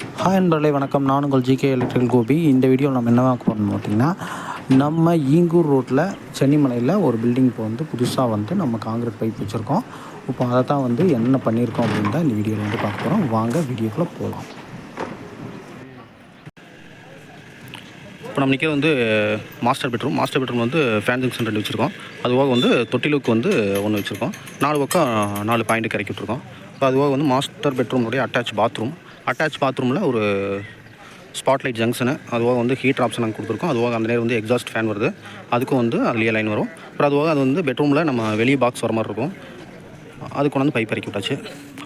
Hi நண்பர்களே வணக்கம். நான் உங்கள் ஜிகே எலக்ட்ரிக்கல் கோபி. இந்த வீடியோ நம்ம என்ன பார்க்க போகிறோம்னு பார்த்தீங்கன்னா நம்ம ஈங்கூர் ரோட்டில் சென்னிமலையில் ஒரு பில்டிங் இப்போ வந்து புதுசாக வந்து நம்ம காங்கிரீட் பைப் வச்சுருக்கோம். இப்போ அதை தான் வந்து என்ன பண்ணியிருக்கோம் அப்படின்னு தான் இந்த வீடியோவில் வந்து பார்க்க போகிறோம் வாங்க வீடியோக்குள்ளே போகலாம். இப்போ நம்ம நிற்கிறது வந்து மாஸ்டர் பெட்ரூம் மாஸ்டர் பெட்ரூம் வந்து ஃபேன் ஜங்ஷன் ரெண்டு வச்சுருக்கோம். அதுவாக வந்து தொட்டிலுக்கு வந்து ஒன்று வச்சுருக்கோம். நாலு பக்கம் நாலு பாயிண்ட் கறக்கி விட்ருக்கோம் இப்போ அதுவாக வந்து மாஸ்டர் பெட்ரூமுடைய அட்டாச் பாத்ரூம் அட்டாச் பாத்ரூமில் ஒரு ஸ்பாட்லைட் ஜங்ஷனு அதுவாக வந்து ஹீட்டர் ஆப்ஷன் நாங்கள் கொடுத்துருக்கோம். அதுவாக அந்த நேரம் வந்து எக்ஸாஸ்ட் ஃபேன் வருது. அதுக்கும் வந்து அதுலேயே லைன் வரும். அப்புறம் அதுவாக அது வந்து பெட்ரூமில் நம்ம வெளியே பாக்ஸ் வர மாதிரி இருக்கும். அதுக்கு கொண்டு வந்து பைப் இறக்கி விட்டாச்சு.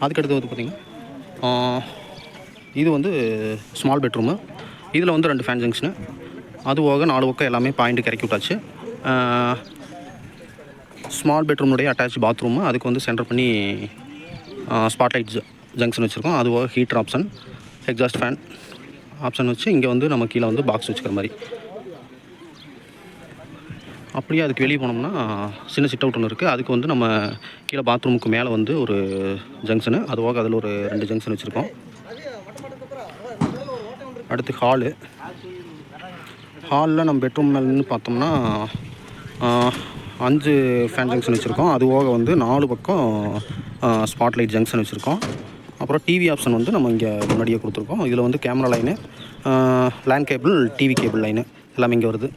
அதுக்கடுத்து வந்து பார்த்திங்கன்னா இது வந்து ஸ்மால் பெட்ரூமு இதில் வந்து ரெண்டு ஃபேன் ஜங்ஷனு அது போக நாலு பக்கம் எல்லாமே பாயிண்ட்டு இறக்கி விட்டாச்சு. ஸ்மால் பெட்ரூமுடைய அட்டாச் பாத்ரூமு அதுக்கு வந்து சென்டர் பண்ணி ஸ்பாட்லைட்ஸ் ஜங்ஷன் வச்சுருக்கோம். அது போக heater option exhaust fan option வச்சு இங்கே வந்து நம்ம கீழே வந்து பாக்ஸ் வச்சுக்கிற மாதிரி. அப்படியே அதுக்கு வெளியே போனோம்னா சின்ன சிட் அவுட் ஒன்று இருக்குது அதுக்கு வந்து நம்ம கீழே பாத்ரூமுக்கு மேலே வந்து ஒரு ஜங்ஷனு அது போக அதில் ஒரு ரெண்டு ஜங்ஷன் வச்சுருக்கோம். அடுத்து ஹாலு ஹாலில் நம்ம பெட்ரூம் மேலேருந்து பார்த்தோம்னா அஞ்சு ஃபேன் ஜங்ஷன் வச்சுருக்கோம். அது போக வந்து நாலு பக்கம் ஸ்பாட்லைட் ஜங்ஷன் வச்சுருக்கோம். அப்புறம் டிவி ஆப்ஷன் வந்து நம்ம இங்கே முன்னாடியே கொடுத்துருக்கோம். இதில் வந்து camera line land cable TV cable line எல்லாமே இங்கே வருது.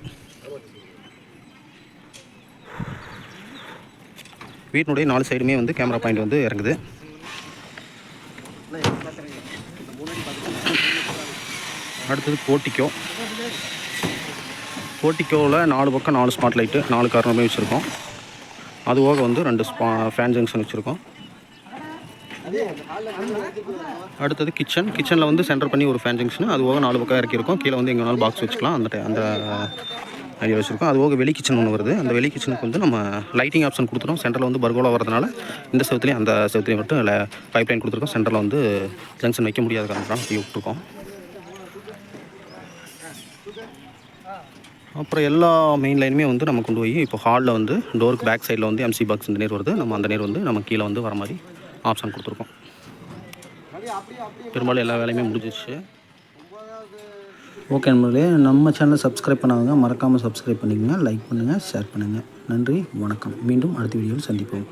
வீட்டினுடைய நாலு சைடுமே வந்து கேமரா பாயிண்ட் வந்து இறங்குது. அடுத்தது போர்ட்டிக்கோ போர்ட்டிக்கோவில் நாலு பக்கம் நாலு ஸ்பாட் லைட்டு நாலு காரணமே வச்சுருக்கோம். அது போக வந்து ரெண்டு ஸ்பா ஃபேன் ஜங்ஷன் வச்சுருக்கோம். அடுத்தது கிச்சன் கிச்சனில் வந்து சென்டர் பண்ணி ஒரு ஃபேன் ஜங்ஷன் அது போக நாலு பக்கம் இறக்கியிருக்கோம். கீழே வந்து எங்கே வேணாலும் பாக்ஸ் வச்சுக்கலாம். அந்த அந்த ஐடியா வச்சுருக்கோம். அது போக வெளி கிச்சன் ஒன்று வருது. அந்த வெளி கிச்சனுக்கு வந்து நம்ம லைட்டிங் ஆப்ஷன் கொடுத்துட்டோம். சென்டரில் வந்து பர்கோலா வரதுனால இந்த செவத்துலேயும் அந்த செவத்துலேயும் மட்டும் பைப் லைன் கொடுத்துருக்கோம். சென்டரில் வந்து ஜங்ஷன் வைக்க முடியாத காரணம் விட்டுருக்கோம். அப்புறம் எல்லா மெயின் லைனுமே வந்து நம்ம கொண்டு போய் இப்போ ஹாலில் வந்து டோருக்கு பேக் சைடில் வந்து எம்சி பாக்ஸ் இந்த நேர் வருது. நம்ம அந்த நேர் வந்து நம்ம கீழே வந்து வர மாதிரி ஆப்ஷன் கொடுத்துருக்கோம். பெரும்பாலும் எல்லா வேலையுமே முடிஞ்சிருச்சு. ஓகே நண்பர்களே நம்ம சேனலை சப்ஸ்கிரைப் பண்ணாதவங்க மறக்காமல் சப்ஸ்கிரைப் பண்ணிக்கங்க லைக் பண்ணுங்கள் ஷேர் பண்ணுங்கள் நன்றி வணக்கம். மீண்டும் அடுத்த வீடியோவில் சந்திப்போம்.